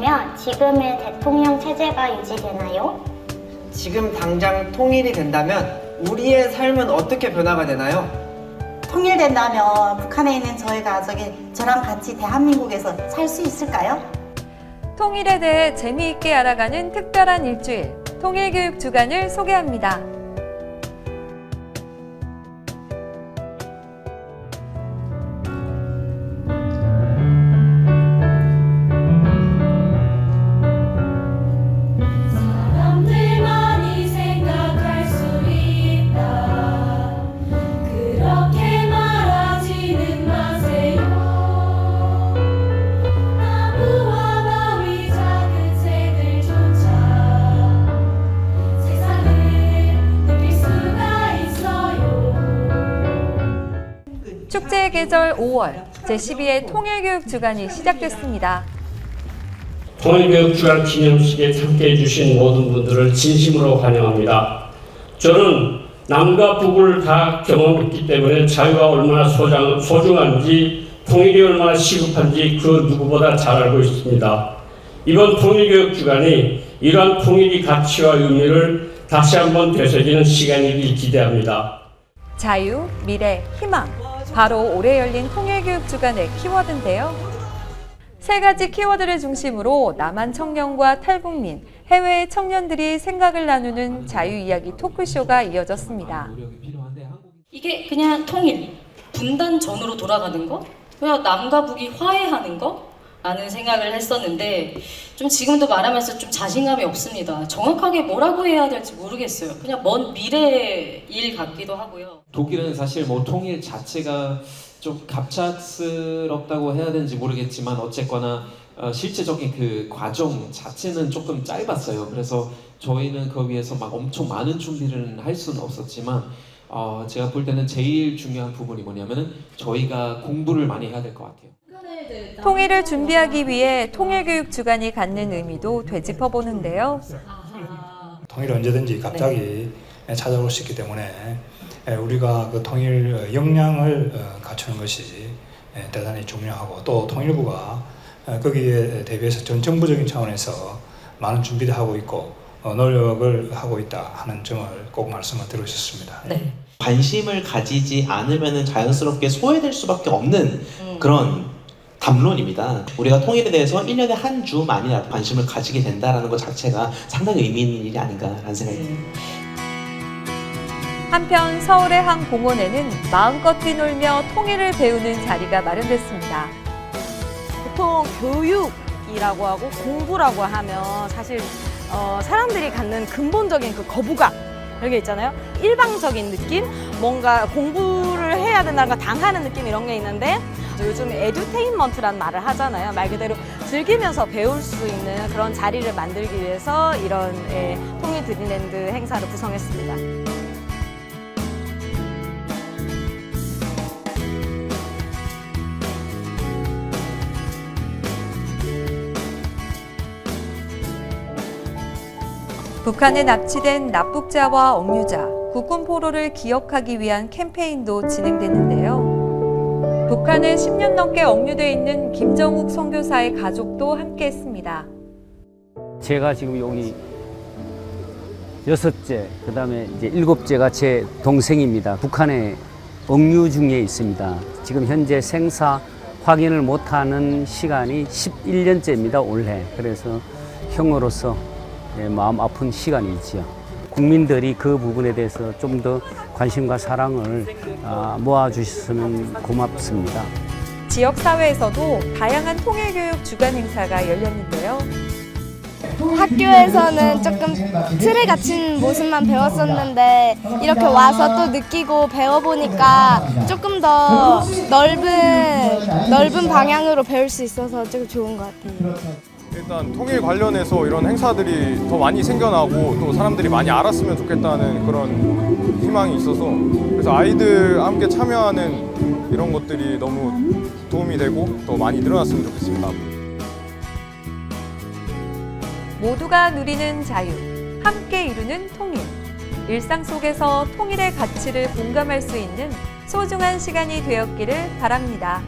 되면 지금의 대통령 체제가 유지되나요? 지금 당장 통일이 된다면 우리의 삶은 어떻게 변화가 되나요? 통일된다면 북한에 있는 저희 가족이 저랑 같이 대한민국에서 살 수 있을까요? 통일에 대해 재미있게 알아가는 특별한 일주일, 통일교육 주간을 소개합니다. 축제의 계절 5월, 제12회 통일교육 주간이 시작됐습니다. 통일교육 주간 기념식에 참여해 주신 모든 분들을 진심으로 환영합니다. 저는 남과 북을 다 경험했기 때문에 자유가 얼마나 소장, 소중한지 통일이 얼마나 시급한지 그 누구보다 잘 알고 있습니다. 이번 통일교육 주간이 이러한 통일의 가치와 의미를 다시 한번 되새기는 시간이길 기대합니다. 자유, 미래, 희망. 바로 올해 열린 통일교육 주간의 키워드인데요. 세 가지 키워드를 중심으로 남한 청년과 탈북민, 해외 청년들이 생각을 나누는 자유 이야기 토크쇼가 이어졌습니다. 이게 그냥 통일, 분단 전으로 돌아가는 거? 그냥 남과 북이 화해하는 거? 라는 생각을 했었는데 좀 지금도 말하면서 좀 자신감이 없습니다. 정확하게 뭐라고 해야 될지 모르겠어요. 그냥 먼 미래의 일 같기도 하고요. 독일은 사실 뭐 통일 자체가 좀 갑작스럽다고 해야 되는지 모르겠지만 어쨌거나 어, 실제적인 그 과정 자체는 조금 짧았어요. 그래서 저희는 그 위해서 막 엄청 많은 준비를 할 수는 없었지만 어, 제가 볼 때는 제일 중요한 부분이 뭐냐면은 저희가 공부를 많이 해야 될 것 같아요. 통일을 준비하기 위해 통일교육 주간이 갖는 의미도 되짚어 보는데요. 통일이 언제든지 갑자기 찾아올 수 있기 때문에 에, 우리가 그 통일 역량을 어, 갖추는 것이 에, 대단히 중요하고 또 통일부가 어, 거기에 대비해서 전 정부적인 차원에서 많은 준비를 하고 있고 어, 노력을 하고 있다 하는 점을 꼭 말씀을 드리고 싶습니다. 네. 관심을 가지지 않으면 자연스럽게 소외될 수밖에 없는 음. 그런 담론입니다. 우리가 통일에 대해서 1년에 한 주만이라도 관심을 가지게 된다는 것 자체가 상당히 의미 있는 일이 아닌가라는 생각이 듭니다. 한편 서울의 한 공원에는 마음껏 뛰놀며 통일을 배우는 자리가 마련됐습니다. 보통 교육이라고 하고 공부라고 하면 사실 어, 사람들이 갖는 근본적인 그 거부감 이런 게 있잖아요. 일방적인 느낌, 뭔가 공부를 해야 된다는 걸 당하는 느낌 이런 게 있는데 요즘 에듀테인먼트란 말을 하잖아요. 말 그대로 즐기면서 배울 수 있는 그런 자리를 만들기 위해서 이런 예, 통일 드림랜드 행사를 구성했습니다. 북한에 납치된 납북자와 억류자, 국군 포로를 기억하기 위한 캠페인도 진행됐는데요. 북한에 10년 넘게 억류돼 있는 김정욱 선교사의 가족도 함께했습니다. 제가 지금 여기 여섯째, 그 다음에 이제 일곱째가 제 동생입니다. 북한에 억류 중에 있습니다. 지금 현재 생사 확인을 못하는 시간이 11년째입니다, 올해. 그래서 형으로서 예, 마음 아픈 시간이지요. 국민들이 그 부분에 대해서 좀 더 관심과 사랑을 아, 모아주셨으면 고맙습니다. 지역 사회에서도 다양한 통일교육 주간 행사가 열렸는데요. 학교에서는 조금 틀에 갇힌 모습만 배웠었는데 이렇게 와서 또 느끼고 배워보니까 조금 더 넓은 넓은 방향으로 배울 수 있어서 좀 좋은 것 같아요. 일단 통일 관련해서 이런 행사들이 더 많이 생겨나고 또 사람들이 많이 알았으면 좋겠다는 그런 희망이 있어서 그래서 아이들 함께 참여하는 이런 것들이 너무 도움이 되고 더 많이 늘어났으면 좋겠습니다. 모두가 누리는 자유, 함께 이루는 통일. 일상 속에서 통일의 가치를 공감할 수 있는 소중한 시간이 되었기를 바랍니다.